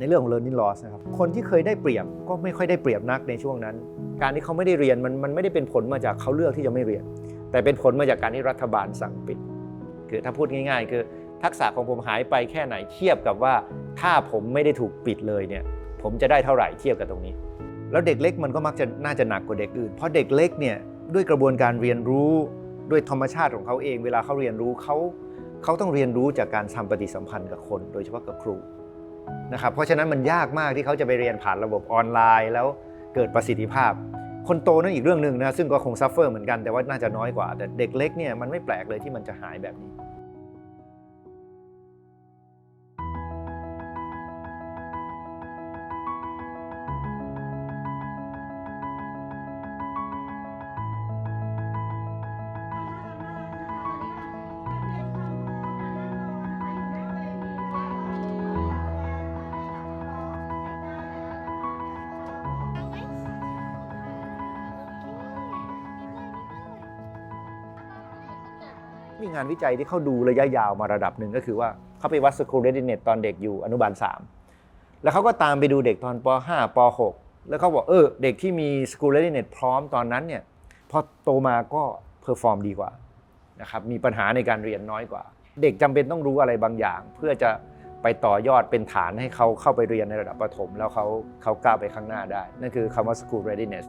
ในเรื่องของ learning loss นะครับ คนที่เคยได้เปรียบก็ไม่ค่อยได้เปรียบนักในช่วงนั้น การที่เขาไม่ได้เรียนมันมันไม่ได้เป็นผลมาจากเขาเลือกที่จะไม่เรียน แต่เป็นผลมาจากการที่รัฐบาลสั่งปิด คือถ้าพูดง่ายๆ คือทักษะของผมหายไปแค่ไหนเทียบกับว่า ถ้าผมไม่ได้ถูกปิดเลยเนี่ยผมจะได้เท่าไหร่เทียบกับตรงนี้ แล้วเด็กเล็กมันก็มักจะน่าจะหนักกว่าเด็กอื่น เพราะเด็กเล็กเนี่ยด้วยกระบวนการเรียนรู้ด้วยธรรมชาติของเขาเอง เวลาเขาเรียนรู้เขาเขาต้องเรียนรู้จากการทำปฏิสัมพันธ์กับคน โดยเฉพาะกับครู นะครับเพราะฉะนั้นมันยากมากที่เขาจะไปเรียนผ่านระบบออนไลน์ แล้วเกิดประสิทธิภาพ คนโตนั่นอีกเรื่องหนึ่งนะซึ่งก็คงซัฟเฟอร์เหมือนกันแต่ว่าน่าจะน้อยกว่า แต่เด็กเล็กเนี่ยมันไม่แปลกเลยที่มันจะหายแบบนี้ มีงานวิจัยที่เขาดูระยะยาวมาระดับหนึ่งก็คือว่าเขาไปวัด school readiness ตอนเด็กอยู่อนุบาล 3 แล้วเขาก็ตามไปดูเด็กตอนป .5 ป .6 แล้วเขาบอกเออเด็กที่มี school readiness พร้อมตอนนั้นเนี่ยพอโตมาก็เพอร์ฟอร์มดีกว่านะครับมีปัญหาในการเรียนน้อยกว่า เด็กจำเป็นต้องรู้อะไรบางอย่าง เพื่อจะไปต่อยอดเป็นฐานให้เขาเข้าไปเรียนในระดับประถม แล้วเขาเขาก้าวไปข้างหน้าได้ นั่นคือคำว่า school readiness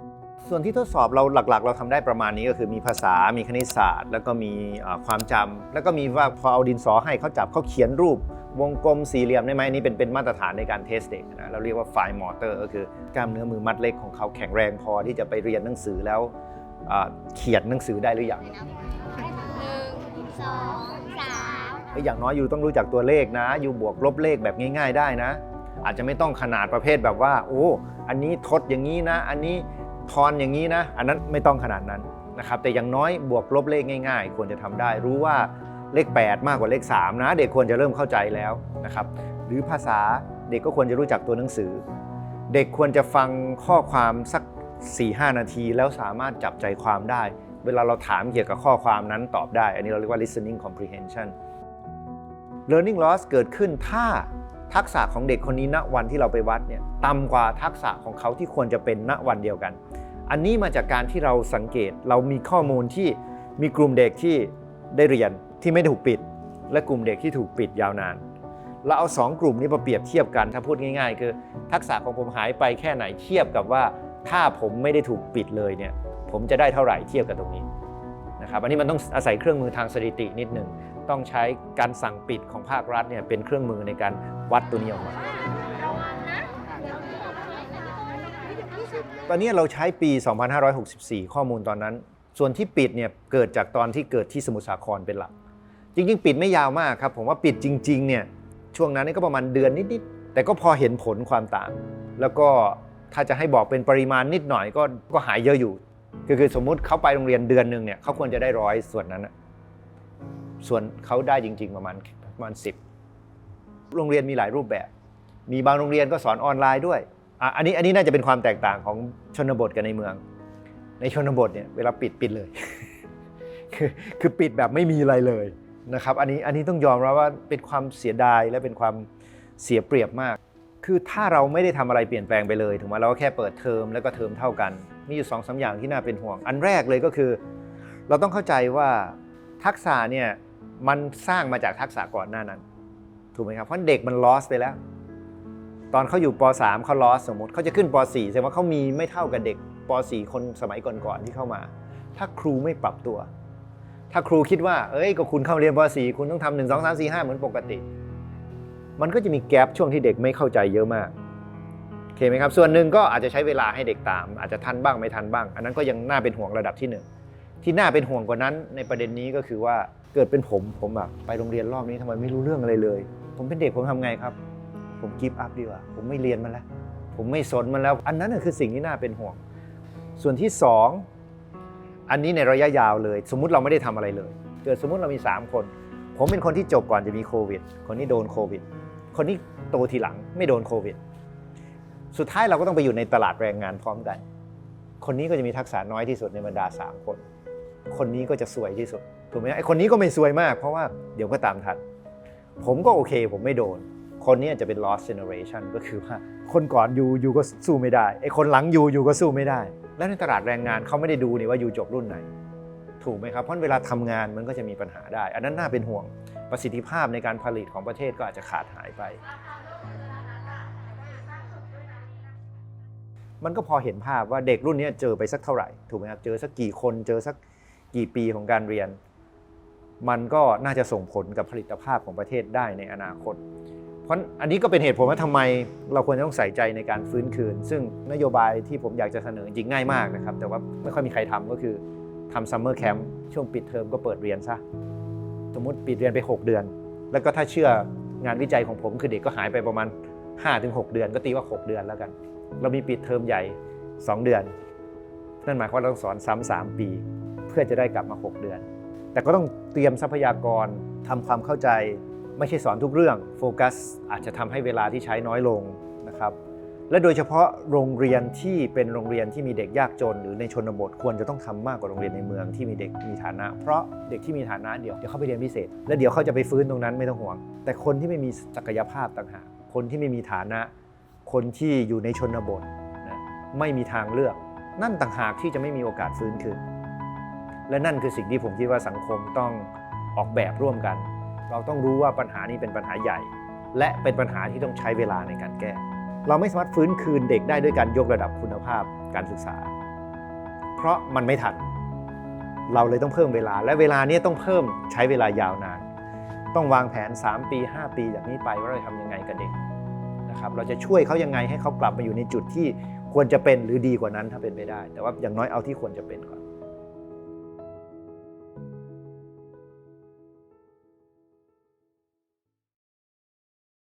ส่วนที่ทดสอบเราหลักๆ เราทำได้ประมาณนี้ก็คือมีภาษา มีคณิตศาสตร์ แล้วก็มีเอ่อความจำแล้วก็มีว่าพอเอาดินสอให้เขาจับเขาเขียนรูป วงกลมสี่เหลี่ยมได้ไหมอันนี่เป็นเป็นมาตรฐานในการเทสเด็กนะเราเรียกว่าไฟมอเตอร์ก็คือกล้ามเนื้อมือมัดเล็กของเขาแข็งแรงพอที่จะไปเรียนหนังสือแล้วเอ่อเขียนหนังสือได้หรือยังหนึ่งสองสามเอ้ยอย่างน้อยอยู่ต้องรู้จักตัวเลขนะ อยู่บวกลบเลขแบบง่าย ๆ ได้นะ อาจจะไม่ต้องขนาดประเภทแบบว่า โอ้ อันนี้ทดอย่างนี้นะ อันนี้ ทอนอย่างนี้นะ อันนั้นไม่ต้องขนาดนั้นนะครับแต่อย่างน้อยบวกลบเลขง่ายๆ ควรจะทำได้รู้ว่าเลข 8 มากกว่าเลข 3 นะ เด็กควรจะเริ่มเข้าใจแล้วนะครับหรือภาษาเด็กก็ควรจะรู้จักตัวหนังสือ เด็กควรจะฟังข้อความสัก 4-5 นาที แล้วสามารถจับใจความได้ เวลาเราถามเกี่ยวกับข้อความนั้นตอบได้ อันนี้เราเรียกว่า listening comprehension learning loss เกิดขึ้นถ้า ทักษะของเด็กคนนี้ณวันที่เราไปวัดเนี่ยต่ำกว่าทักษะของเขาที่ควรจะเป็นณวันเดียวกัน อันนี้มาจากการที่เราสังเกตเรามีข้อมูลที่มีกลุ่มเด็กที่ได้เรียนที่ไม่ถูกปิด และกลุ่มเด็กที่ถูกปิดยาวนาน เราเอาสองกลุ่มนี้มาเปรียบเทียบกันถ้าพูดง่าย ๆ คือ ทักษะของผมหายไปแค่ไหนเทียบกับว่าถ้าผมไม่ได้ถูกปิดเลยเนี่ยผมจะได้เท่าไหร่เทียบกับตรงนี้นะครับอันนี้มันต้องอาศัยเครื่องมือทางสถิตินิดหนึ่ง ต้องใช้การสั่งปิดของภาครัฐเนี่ยเป็นเครื่องมือในการวัดตัวนี้ออกมาระวังนะตอนนี้เราใช้ปี 2564 ข้อมูลตอนนั้น ส่วนที่ปิดเนี่ยเกิดจากตอนที่เกิดที่สมุทรสาครเป็นหลัก จริง ๆ ปิดไม่ยาวมากครับ ผมว่าปิดจริงๆเนี่ยช่วงนั้นนี่ก็ประมาณเดือนนิดๆ แต่ก็พอเห็นผลความต่าง แล้วก็ถ้าจะให้บอกเป็นปริมาณนิดหน่อยก็ก็หายเยอะอยู่ คือคือสมมุติเขาไปโรงเรียนเดือนหนึ่งเนี่ยเขาควรจะได้ร้อยส่วนนั้นนะ ส่วนเขาได้จริง ๆ ประมาณประมาณสิบโรงเรียนมีหลายรูปแบบ มีบางโรงเรียนก็สอนออนไลน์ด้วยอะอันนี้อันนี้น่าจะเป็นความแตกต่างของชนบทกับในเมือง ในชนบทเนี่ยเวลาปิดปิดเลย คือคือปิดแบบไม่มีอะไรเลยนะครับ อันนี้อันนี้ต้องยอมรับว่าเป็นความเสียดายและเป็นความเสียเปรียบมาก คือถ้าเราไม่ได้ทำอะไรเปลี่ยนแปลงไปเลยถึงแม้เราก็แค่เปิดเทอมแล้วก็เทอมเท่ากัน มีอยู่สองสาอย่างที่น่าเป็นห่วง อันแรกเลยก็คือ เราต้องเข้าใจว่าทักษะเนี่ย มันสร้างมาจากทักษะก่อนหน้านั้น ถูกไหมครับ เพราะเด็กมัน lost ไปแล้ว ตอนเขาอยู่ป .3 เขา lost สมมติเขาจะขึ้นป .4 แสดงว่าเขามีไม่เท่ากับเด็กป .4 คนสมัยก่อนๆที่เข้ามา ถ้าครูไม่ปรับตัว ถ้าครูคิดว่า เอ้ยก็คุณเข้าเรียนป .4 คุณต้องทำหนึ่งสองสามสี่ห้าเหมือนปกติ มันก็จะมีแกลบช่วงที่เด็กไม่เข้าใจเยอะมากโอเคไหมครับ ส่วนหนึ่งก็อาจจะใช้เวลาให้เด็กตาม อาจจะทันบ้างไม่ทันบ้าง อันนั้นก็ยังน่าเป็นห่วงระดับที่หนึ่งที่น่าเป็นห่วงกว่านั้นในประเด็นนี้ก็คือว่า เกิดเป็นผมผมแบบไปโรงเรียนรอบนี้ทำไมไม่รู้เรื่องอะไรเลย ผมเป็นเด็กผมทำไงครับ ผมกิฟต์อัพดีกว่า ผมไม่เรียนมันแล้ว ผมไม่สนมันแล้ว อันนั้นคือสิ่งที่น่าเป็นห่วง ส่วนที่สองอันนี้ในระยะยาวเลย สมมุติเราไม่ได้ทำอะไรเลย เกิดสมมุติเรามี 3 คน ผมเป็นคนที่จบก่อนจะมีโควิด คนที่โดนโควิด คนที่โตทีหลังไม่โดนโควิด สุดท้ายเราก็ต้องไปอยู่ในตลาดแรงงานพร้อมกัน คนนี้ก็จะมีทักษะน้อยที่สุดในบรรดา 3 คน คนนี้ก็จะสวยที่สุด ถูกไหมไอคนนี้ก็ไม่สวยมาก เพราะว่าเดี๋ยวก็ตามทันผมก็โอเค ผมไม่โดน คนนี้จะเป็น lost generation ก็คือว่าคนก่อนอยู่อยู่ก็สู้ไม่ได้ไอคนหลังอยู่อยู่ก็สู้ไม่ได้ แล้วในตลาดแรงงานเขาไม่ได้ดูนี่ว่าอยู่จบรุ่นไหน ถูกไหมครับเพราะเวลาทำงานมันก็จะมีปัญหาได้ อันนั้นน่าเป็นห่วงประสิทธิภาพในการผลิตของประเทศก็อาจจะขาดหายไป มันก็พอเห็นภาพว่าเด็กรุ่นนี้เจอไปสักเท่าไหร่ ถูกไหมครับเจอสักกี่คนเจอสักกี่ปีของการเรียน มันก็น่าจะส่งผลกับผลิตภาพของประเทศได้ในอนาคต เพราะอันนี้ก็เป็นเหตุผลว่าทำไมเราควรจะต้องใส่ใจในการฟื้นคืน ซึ่งนโยบายที่ผมอยากจะเสนอจริงง่ายมากนะครับ แต่ว่าไม่ค่อยมีใครทำก็คือทำซัมเมอร์แคมป์ช่วงปิดเทอมก็เปิดเรียนซะสมมติปิดเรียนไป 6 เดือน แล้วก็ถ้าเชื่องานวิจัยของผมคือเด็กก็หายไปประมาณ 5-6 เดือนก็ตีว่า 6 เดือนแล้วกัน เรามีปิดเทอมใหญ่ 2 เดือน นั่นหมายความว่าเราต้องสอนซ้ำ3ปี เพื่อจะได้กลับมา 6 เดือน แต่ก็ต้องเตรียมทรัพยากรทำความเข้าใจ ไม่ใช่สอนทุกเรื่องโฟกัสอาจจะทำให้เวลาที่ใช้น้อยลงนะครับและโดยเฉพาะโรงเรียนที่เป็นโรงเรียนที่มีเด็กยากจน หรือในชนบทควรจะต้องทำมากกว่าโรงเรียนในเมืองที่มีเด็กมีฐานะ เพราะเด็กที่มีฐานะเดี๋ยวเดี๋ยวเขาไปเรียนพิเศษ แล้วเดี๋ยวเขาจะไปฟื้นตรงนั้นไม่ต้องห่วง แต่คนที่ไม่มีศักยภาพต่างหากคนที่ไม่มีฐานะ คนที่อยู่ในชนบทนะไม่มีทางเลือก นั่นต่างหากที่จะไม่มีโอกาสฟื้นคืน และนั่นคือสิ่งที่ผมคิดว่าสังคมต้องออกแบบร่วมกัน เราต้องรู้ว่าปัญหานี้เป็นปัญหาใหญ่ และเป็นปัญหาที่ต้องใช้เวลาในการแก้ เราไม่สามารถฟื้นคืนเด็กได้ด้วยการยกระดับคุณภาพการศึกษา เพราะมันไม่ทัน เราเลยต้องเพิ่มเวลา และเวลานี้ต้องเพิ่มใช้เวลายาวนาน ต้องวางแผน 3 ปี 5 ปีจากนี้ไปว่าเราจะทำยังไงกับเด็กนะครับเราจะช่วยเขายังไงให้เขากลับมาอยู่ในจุดที่ควรจะเป็นหรือดีกว่านั้นถ้าเป็นไปได้ แต่ว่าอย่างน้อยเอาที่ควรจะเป็นก่อน